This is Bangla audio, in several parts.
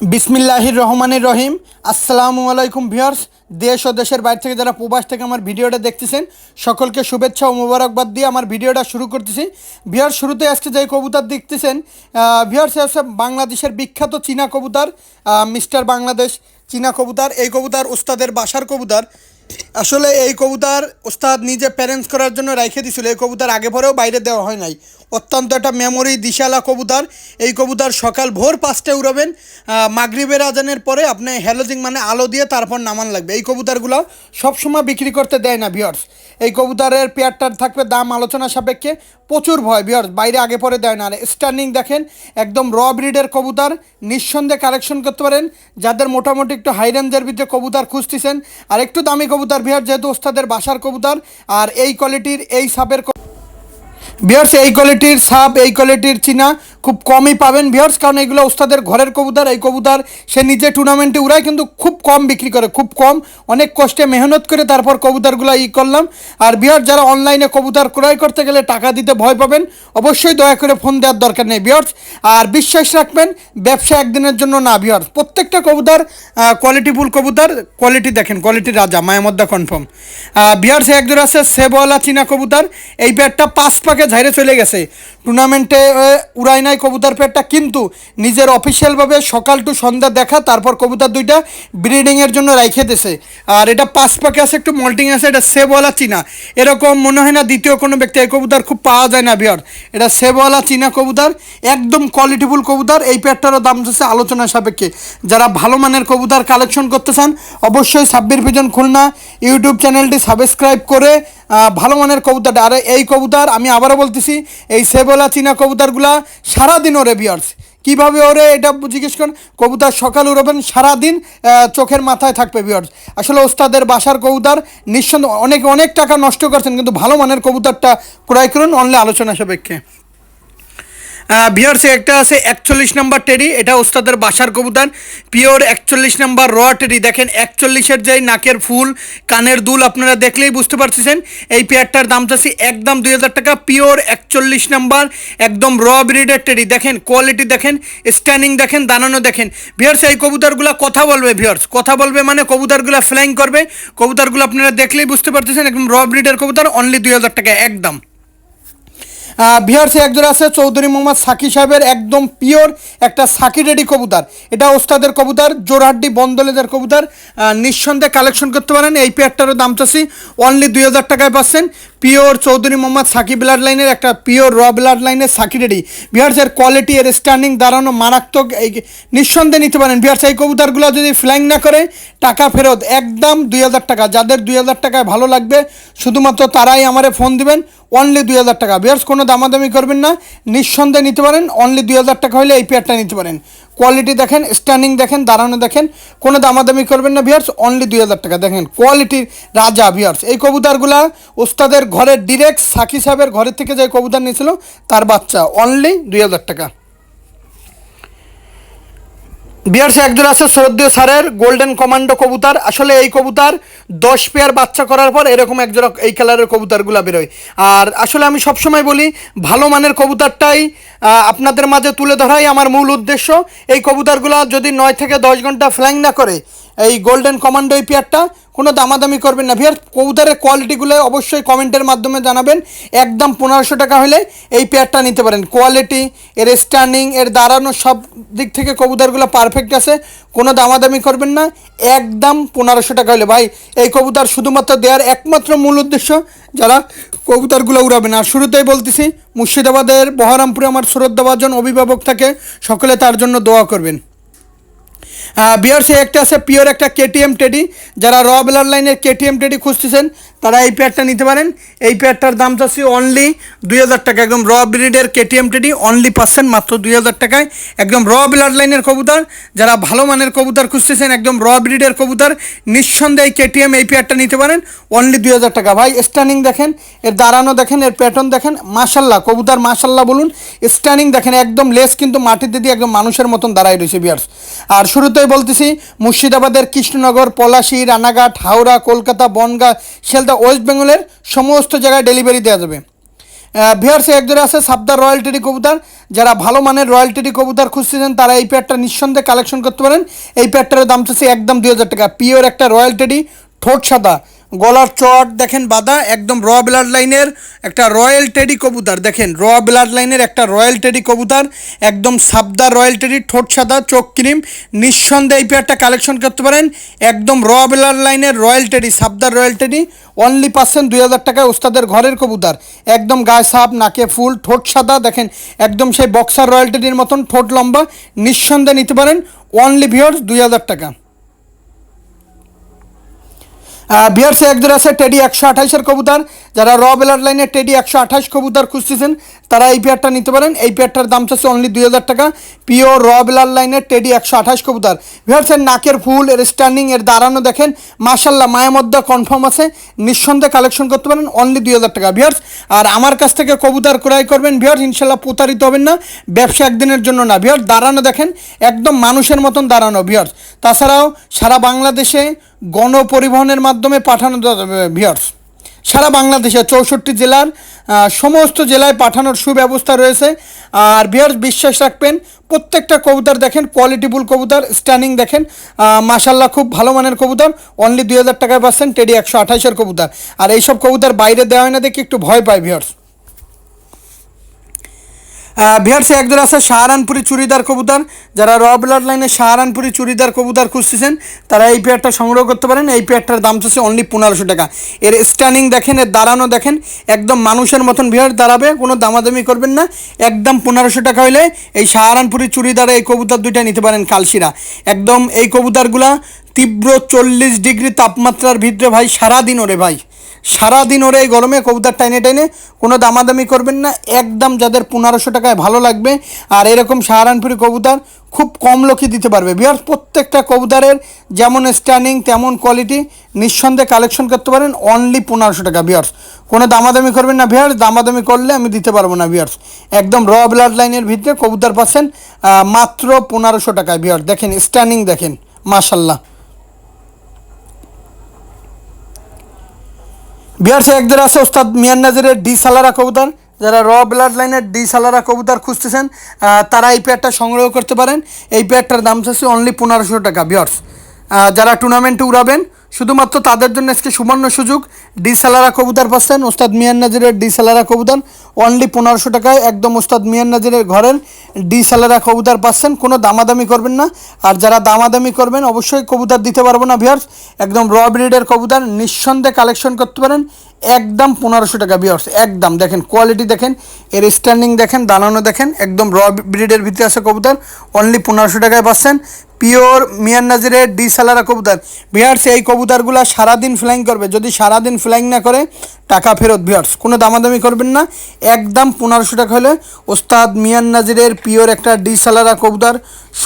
বিসমিল্লাহির রহমানের রহিম। আসসালামু আলাইকুম ভিউয়ার্স। দেশ ও দেশের বাইরে থেকে যারা প্রবাস থেকে আমার ভিডিওটা দেখতেছেন, সকলকে শুভেচ্ছা ও মোবারকবাদ দিয়ে আমার ভিডিওটা শুরু করতেছি। ভিউয়ার্স, শুরুতে আজকে যে কবুতার দেখতেছেন ভিউয়ার্স হচ্ছে বাংলাদেশের বিখ্যাত চীনা কবুতার মিস্টার বাংলাদেশ চীনা কবুতার। এই কবুতার ওস্তাদের বাসার কবুতর। আসলে এই কবুতর ওস্তাদ নিজে প্যারেন্টস করার জন্য রেখে দিছিল। এই কবুতর আগে পরেও বাইরে দেওয়া হয় নাই। অত্যন্ত একটা মেমোরি দিশালা কবুতার। এই কবুতর সকাল ভোর পাঁচটায় উড়াবেন। মাগরিবের আজানের পরে আপনি হ্যালোজিং মানে আলো দিয়ে তারপর নামান লাগবে। এই কবুতারগুলো সবসময় বিক্রি করতে দেয় না ভিওর্স এই কবুতারের পেয়ারটার থাকবে দাম আলোচনা সাপেক্ষে প্রচুর ভয় ভিওর্স বাইরে আগে পরে দেয় না। আর স্ট্যান্ডিং দেখেন, একদম র ব্রিডের কবুতার। নিঃসন্দেহে কালেকশন করতে পারেন। যাদের মোটামুটি একটু হাই রেঞ্জের ভিতরে কবুতর খুঁজতেছেন, আর একটু দামি কবুতর ভিওর যেহেতু ওস্তাদের বাসার কবুতর আর এই কোয়ালিটির এই সাপের বিয়ার্স এই কোয়ালিটির সাপ, এই কোয়ালিটির চীনা খুব কমই পাবেন। বিয়ার্স কারণ এগুলো ওস্তাদের ঘরের কবুতর, এই কবুতর সে নিজে টুর্নামেন্টে উড়ায়, কিন্তু খুব কম বিক্রি করে, খুব কম। অনেক কষ্টে মেহনত করে তারপর কবুতরগুলো ই করলাম। আর বিয়ার যারা অনলাইনে কবুতর ক্রয় করতে গেলে টাকা দিতে ভয় পাবেন, অবশ্যই দয়া করে ফোন দেওয়ার দরকার নেই। বিয়ার্স আর বিশ্বাস রাখবেন, ব্যবসা একদিনের জন্য না বিয়ার্স প্রত্যেকটা কবুতর কোয়ালিটিফুল কবুতর কোয়ালিটি দেখেন কোয়ালিটি রাজা, মায়ামদ্দা কনফার্ম বিয়ার্স একজন আছে সেবওয়ালা চীনা কবুতর। এই প্যাডটা পাঁচ পাকে ঝাইরে চলে গেছে। টুর্নামেন্টে উড়াই নাই কবুতার প্যাডটা কিন্তু নিজের অফিসিয়ালভাবে সকাল টু সন্ধ্যা দেখা, তারপর কবুতার দুইটা ব্রিডিংয়ের জন্য রাইখে দিছে। আর এটা পাঁচ পাকে আছে, একটু মল্টিং আছে, এটা সেবওয়ালা চীনা। এরকম মনে হয় না দ্বিতীয় কোনো ব্যক্তি এই কবুতর খুব পাওয়া যায় না, বিয়ার। এটা সেবওয়ালা চীনা কবুতার, একদম কোয়ালিটিফুল কবুতর, এই প্যাডটারও দাম যাচ্ছে আলোচনা সাপেক্ষে। যারা ভালো মানের কবুতর কালেকশন করতে চান, অবশ্যই সাব্বির ভিজন খুলনা, ইউটিউব চ্যানেলটি সাবস্ক্রাইব করে ভালো মানের কবুতরটা আর এই কবুতর, আমি আবারও বলতেছি, এই সেবলা চীনা কবুতরগুলা সারাদিন ওরে বিয়ার্স কীভাবে ওরে, এটা জিজ্ঞেস করেন, কবুতর সকাল উড়বেন সারাদিন চোখের মাথায় থাকবে বিয়ার্স আসলে ওস্তাদের বাসার কবুতর নিঃসন্দেহ অনেক অনেক টাকা নষ্ট করছেন, কিন্তু ভালো মানের কবুতরটা ক্রয় করুন, অনলে আলোচনা সাপেক্ষে। ভিওর্সে একটা আছে, একচল্লিশ নাম্বার টেরি এটা ওস্তাদের বাসার কবুতর, পিওর একচল্লিশ নাম্বার র টেরি দেখেন, একচল্লিশের যেই নাকের ফুল, কানের দুল আপনারা দেখলেই বুঝতে পারতেছেন। এই পেয়ারটার দাম চাচ্ছি একদম দুই হাজার টাকা, পিওর একচল্লিশ নাম্বার, একদম র ব্রিডের টেরি দেখেন, কোয়ালিটি দেখেন স্ট্যান্ডিং দেখেন, দানানো দেখেন। ভিওর্স এই কবুতরগুলো কথা বলবে ভিওর্স কথা বলবে মানে কবুতরগুলো ফ্লাইং করবে। কবুতরগুলো আপনারা দেখলেই বুঝতে পারতেছেন, একদম র ব্রিডের কবুতর অনলি দুই হাজার টাকা, একদম। বিহারসে একজন আছে, চৌধুরী মোহাম্মদ সাকি সাহেবের একদম পিওর একটা সাকি রেডি কবুতর। এটা ওস্তাদের কবুতর জোরহাড্ডি বন্দলেদের কবুতর। নিঃসন্দেহে কালেকশন করতে পারেন, এই পেয়ারটারও দাম চাচ্ছি অনলি দুই হাজার টাকায় পাচ্ছেন। Pure Chowdhury Mohammad Psaki blood লাইনের একটা পিওর র ব্লাড লাইনের সাকি রেডি। বিহার্সের কোয়ালিটি এর স্ট্যান্ডিং দাঁড়ানো মারাত্মক, এই নিঃসন্দেহে নিতে পারেন। বিহার্স এই কবুতরগুলো যদি ফ্লাইং না করে, টাকা ফেরত, একদম দুই হাজার টাকা। যাদের দুই হাজার টাকায় ভালো লাগবে, শুধুমাত্র তারাই আমারে ফোন দিবেন। অনলি দুই হাজার টাকা। বিয়ার্স কোনো দামাদামি করবেন না। নিঃসন্দেহে নিতে পারেন। অনলি দুই হাজার টাকা হলে এই পেয়ারটা নিতে পারেন। কোয়ালিটি দেখেন স্ট্যান্ডিং দেখেন দাঁড়ানো দেখেন, কোনো দামাদামি করবেন না বিয়ার্স অনলি দুই হাজার টাকা। দেখেন কোয়ালিটির রাজা বিয়ার্স এই কবুতারগুলা ওস্তাদের ঘরের ডিরেক্ট সাকি সাহেবের ঘরের থেকে যে কবুতার নিয়েছিল, তার বাচ্চা অনলি দুই হাজার টাকা। বিয়ার্স একজন আছে, শ্রদ্ধীয় স্যারের গোল্ডেন কমান্ডো কবুতার। আসলে এই কবুতার দশ পেয়ার বাচ্চা করার পর এরকম একজন এই কালারের কবুতারগুলা বেরোয়। আর আসলে আমি সবসময় বলি, ভালো মানের কবুতারটাই আপনাদের মাঝে তুলে ধরাই আমার মূল উদ্দেশ্য। এই কবুতারগুলা যদি নয় থেকে দশ ঘণ্টা ফ্ল্যাং না করে এই গোল্ডেন কমান্ডো এই পেয়ারটা কোনো দামাদামি করবেন না। ভিয়ার কবুতরের কোয়ালিটিগুলো অবশ্যই কমেন্টের মাধ্যমে জানাবেন। একদম পনেরোশো টাকা হলে এই পেয়ারটা নিতে পারেন। কোয়ালিটি এর স্ট্যান্ডিং এর দাঁড়ানো সব দিক থেকে কবুতরগুলো পারফেক্ট আছে। কোনো দামাদামি করবেন না। একদম পনেরোশো টাকা হলে। ভাই, এই কবুতর শুধুমাত্র দেওয়ার একমাত্র মূল উদ্দেশ্য যারা কবুতরগুলো উড়াবেন। আর শুরুতেই বলতেছি, মুর্শিদাবাদের, বহরমপুরে আমার শ্রদ্ধাভাজন অভিভাবক থাকে, সকলে তার জন্য দোয়া করবেন। বিয়ার্সে একটা আছে, পিওর একটা কেটিএম টেডি। যারা র বেলার লাইনের কেটিএম টেডি খুঁজতেছেন, তারা এই পেয়ারটা নিতে পারেন। এই পেয়ারটার দাম চাচ্ছি অনলি দুই হাজার টাকা। একদম র ব্রিডের কেটিএম টেডি অনলি পাচ্ছেন মাত্র দুই হাজার টাকায়। একদম র ব্লাড লাইনের কবুতর, যারা ভালো মানের কবুতর খুঁজতেছেন, একদম র ব্রিডের কবুতর, নিঃসন্দেহে কেটিএম, এই পেয়ারটা নিতে পারেন অনলি দুই হাজার টাকা। ভাই স্ট্যান্ডিং দেখেন, এর দাঁড়ানো দেখেন, এর প্যাটার্ন দেখেন মাশাল্লাহ কবুতর মাশাল্লাহ বলুন। স্ট্যান্ডিং দেখেন, একদম লেস কিন্তু মাটিতে দিয়ে একদম মানুষের মতন দাঁড়ায় রয়েছে বিয়ার্স। আর শুরুতেই বলতেছি, মুর্শিদাবাদের কৃষ্ণনগর, পলাশী, রানাঘাট, হাওড়া, কলকাতা, বনগা, শিয়ালদা, ওয়েস্ট বেঙ্গলের সমস্ত জায়গায় ডেলিভারি দেওয়া যাবে। ভিয়ার্স একজোড়া আছে সাবদার রয়্যাল টেডি কবুতর। যারা ভালো মানের রয়্যাল টেডি কবুতর খুঁজতেছেন, তারা এই প্যাডটা নিঃসন্দেহে কালেকশন করতে পারেন। এই প্যাডটার দাম চাচ্ছে একদম দুই হাজার টাকা। পিওর একটা রয়্যাল টেডি ঠোঁট সাদা। গলার চট দেখেন বাদা একদম র ব্লাড লাইনের একটা রয়্যাল টেডি কবুতর। দেখেন র ব্লাড লাইনের একটা রয়্যাল টেডি কবুতর, একদম সাবদার রয়্যাল টেডি ঠোঁট সাদা, চোখ ক্রিম, নিঃসন্দেহে এই পেয়ারটা কালেকশন করতে পারেন। একদম র ব্লাড লাইনের রয়্যাল টেডি সাবদার রয়্যাল টেডি অনলি পার্সেন্ট দুই হাজার টাকায় ওস্তাদের ঘরের কবুতর। একদম গায়ে সাপ, নাকে ফুল, ঠোঁট সাদা, দেখেন, একদম সেই বক্সার রয়্যাল টেডির মতন ঠোঁট লম্বা, নিঃসন্দেহে নিতে পারেন। অনলি ভিওর দুই হাজার টাকা। বিয়ার্সে একজন আছে টেডি একশো আঠাইশের কবুতর। যারা র বেলার লাইনে টেডি একশো আঠাশ কবুতর খুঁজতেছেন, তারা এই পেয়ারটা নিতে পারেন। এই পেয়ারটার দাম চাচ্ছে অনলি দুই হাজার টাকা। পিওর র বেলার লাইনের টেডি একশো আঠাশ কবুতর। বিয়ার্সের নাকের ফুল, এর স্ট্যান্ডিং এর দাঁড়ানো দেখেন। মার্শাল্লাহ মায়ের মধ্যে কনফার্ম আছে। নিঃসন্দেহে কালেকশন করতে পারেন অনলি দুই হাজার টাকা। ভিয়ার্স আর আমার কাছ থেকে কবুতর ক্রয় করবেন ভিয়ার্স ইনশাল্লাহ প্রতারিত হবেন না। ব্যবসা একদিনের জন্য না। ভিয়ার্স দাঁড়ানো দেখেন, একদম মানুষের মতন দাঁড়ানো ভিয়ার্স তাছাড়াও সারা বাংলাদেশে গণপরিবহনের মাধ্যমে পাঠানো ভিয়ার্স সারা বাংলাদেশের চৌষট্টি জেলার সমস্ত জেলায় পাঠানোর সুব্যবস্থা রয়েছে। আর বিয়ার বিশ্বাস রাখবেন, প্রত্যেকটা কবুতর দেখেন কোয়ালিটিফুল কবুতর স্ট্যান্ডিং দেখেন। মাসাল্লাহ খুব ভালো মানের কবুতর অনলি দুই হাজার টাকায় পাচ্ছেন টেডি একশো আঠাশের কবুতর। আর এইসব কবুতর বাইরে দেওয়া হয় না দেখে একটু ভয় পায় ভিয়ার্স ভিয়ার্সে একজন আছে সাহারানপুরি চুড়িদার কবুতর। যারা র ব্লাড লাইনে সাহারানপুরি চুড়িদার কবুতর খুঁজতেছেন, তারা এই পেয়ারটা সংগ্রহ করতে পারেন। এই পেয়ারটার দাম চাচ্ছে অনলি পনেরোশো টাকা। এর স্ট্যান্ডিং দেখেন, এর দাঁড়ানো দেখেন, একদম মানুষের মতন ভিয়ার দাঁড়াবে, কোনো দামাদামি করবেন না। একদম পনেরোশো টাকা হইলে এই সাহারানপুরি চুড়িদারে এই কবুতর দুইটা নিতে পারেন কালশিরা। একদম এই কবুতরগুলা তীব্র চল্লিশ ডিগ্রি তাপমাত্রার ভিতরে ভাই, সারাদিন ওরে ভাই। সারাদিন ওরে এই গরমে কবুতর টাইনে টাইনে, কোনো দামাদামি করবেন না, একদম যাদের পনেরোশো টাকায় ভালো লাগবে। আর এরকম সাহারানপুরি কবুতর খুব কম লোকই দিতে পারবে। বিহার প্রত্যেকটা কবুতরের যেমন স্ট্যান্ডিং তেমন কোয়ালিটি নিঃসন্দেহে কালেকশন করতে পারেন অনলি পনেরোশো টাকা বিয়ার্স কোনো দামাদামি করবেন না বিহার দামাদামি করলে আমি দিতে পারব না বিয়ার্স একদম র ব্লাড লাইনের ভিতরে কবুতর পাচ্ছেন মাত্র পনেরোশো টাকায় বিয়ার দেখেন স্ট্যান্ডিং দেখেন মাশাল্লাহ বিহারসে একদের আছে ওস্তাদ মিয়ান নাজিরের ডি সালারা কবুতর। যারা র ব্লাড লাইনের ডি সালারা কবুতর খুঁজতেছেন তারা এই পেয়ারটা সংগ্রহ করতে পারেন। এই পেয়ারটার দাম চাচ্ছে অনলি পনেরোশো টাকা বিয়ার্স যারা টুর্নামেন্টে উড়াবেন শুধুমাত্র তাদের জন্য আজকে সুবর্ণ সুযোগ। ডি সালারা কবুতর পাচ্ছেন, ওস্তাদ মিয়ান নাজিরের ডি সালারা কবুতর। অনলি পনেরোশো টাকায় একদম ওস্তাদ মিয়ান নাজিরের ঘরের ডি সালারা কবুতর পাচ্ছেন। কোনো দামাদামি করবেন না। আর যারা দামাদামি করবেন, অবশ্যই কবুতর দিতে পারব না ভিয়ার্স একদম র ব্রিডের কবুতর, নিঃসন্দেহে কালেকশন করতে পারেন। একদম পনেরোশো টাকা বিয়ার্স একদম। দেখেন কোয়ালিটি দেখেন, এর স্ট্যান্ডিং দেখেন দানানো দেখেন, একদম র ব্রিডের ভিতরে আছে কবুতর অনলি পনেরোশো টাকায় পাচ্ছেন। পিওর মিয়ান নাজিরের ডি সালারা কবুতর। বিহার্স এই কবুতরগুলো সারাদিন ফ্লাইং করবে। যদি সারাদিন ফ্লাইং না করে, টাকা ফেরত বিহার্স কোনো দামাদামি করবেন না। একদম পনেরোশো টাকা হলে ওস্তাদ মিয়ান নাজিরের পিওর একটা ডি সালারা কবুতর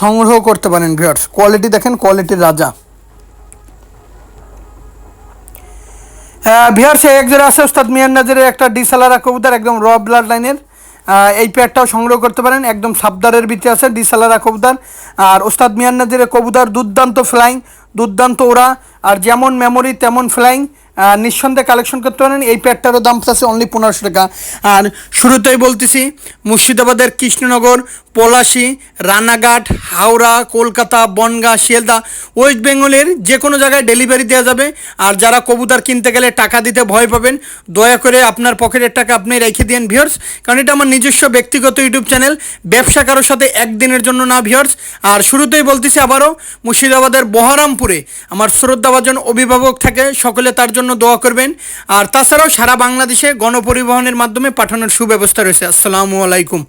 সংগ্রহ করতে পারেন বিহার্স কোয়ালিটি দেখেন কোয়ালিটির রাজা। বিহার সে এক জোড়া আছে ওস্তাদ মিয়ান নাজিরের একটা ডিসালারা কবুতর, একদম র ব্লাড লাইনের এই পেয়ারটাও সংগ্রহ করতে পারেন, একদম সাবদারের ভিতরে আছে, ডিসালারা কবুতর। আর ওস্তাদ মিয়ান নাজিরের কবুতর দুর্দান্ত ফ্লাইং দুর্দান্ত ওরা আর যেমন মেমোরি তেমন ফ্লাইং নিঃসন্দেহে কালেকশন করতে পারেন। এই প্যাডটারও দাম আছে অনলি পনেরোশো টাকা। আর শুরুতেই বলতেছি, মুর্শিদাবাদের কৃষ্ণনগর, পলাশি, রানাঘাট, হাওড়া, কলকাতা, বনগা, শিয়ালদা, ওয়েস্ট বেঙ্গলের যে কোনো জায়গায় ডেলিভারি দেওয়া যাবে। আর যারা কবুতর কিনতে গেলে টাকা দিতে ভয় পাবেন, দয়া করে আপনার পকেটের টাকা আপনি রেখে দিন ভিওর্স কারণ এটা আমার নিজস্ব ব্যক্তিগত ইউটিউব চ্যানেল ব্যবসা কারোর সাথে একদিনের জন্য না ভিওর্স আর শুরুতেই বলতেছি আবারও, মুর্শিদাবাদের বহরমপুরে আমার শ্রদ্ধাভাজন অভিভাবক থাকে, সকলে তার জন্য দোয়া করবেন। আর তাছাড়াও সারা বাংলাদেশে গণপরিবহনের মাধ্যমে পাঠানোর সুব্যবস্থা রয়েছে। আসসালামু আলাইকুম।